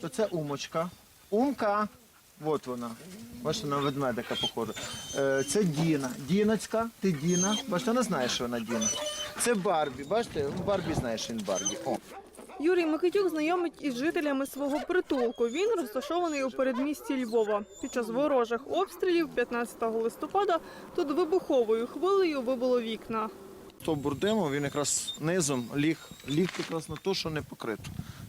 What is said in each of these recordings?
То це умочка. Умка. От вона. Бачите, на ведмедика похожа. Е, Це Діна. Діночка, ти Діна. Бачите, вона знає, що вона Діна. Це Барбі. Бачите, Барбі знає, що він Барбі. О. Юрій Микитюк знайомить із жителями свого притулку. Він розташований у передмісті Львова. Під час ворожих обстрілів 15 листопада тут вибуховою хвилею вибило вікна. Стовбур диму, він якраз низом ліг, ліг якраз на те, що не покрито.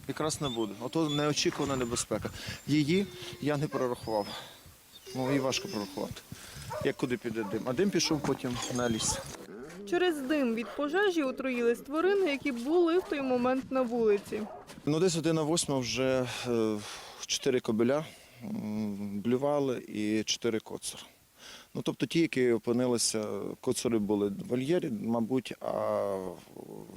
Якраз не буде. Ото неочікувана небезпека. Її я не прорахував. Ну, її важко прорахувати. Як куди піде дим. А дим пішов потім на ліс. Через дим від пожежі отруїлись тварини, які були в той момент на вулиці. Ну, десь година восьма вже е, чотири кобеля блювали і чотири коцури. Ну, тобто ті, які опинилися, коцури були в вольєрі, мабуть, а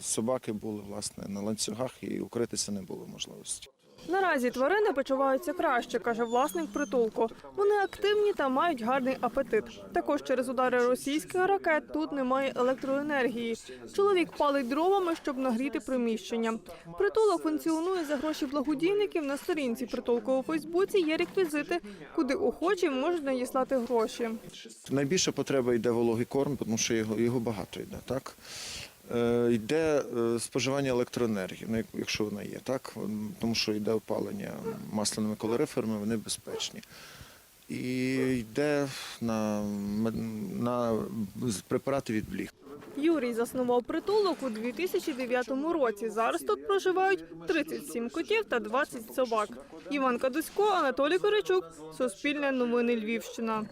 собаки були власне на ланцюгах і укритися не було можливості. Наразі тварини почуваються краще, каже власник притулку. Вони активні та мають гарний апетит. Також через удари російських ракет тут немає електроенергії. Чоловік палить дровами, щоб нагріти приміщення. Притулок функціонує за гроші благодійників. На сторінці притулку у Фейсбуці є реквізити, куди охочі можуть надіслати гроші. Найбільша потреба йде вологий корм, тому що його, його багато йде. Так? Е, йде е, споживання електроенергії, ну, якщо вона є, так? тому що йде опалення масляними калориферами, вони безпечні. І йде на, на препарати від бліг. Юрій заснував притулок у 2009 році. Зараз тут проживають 37 котів та 20 собак. Іван Кадусько, Анатолій Коричук, Суспільне новини Львівщина.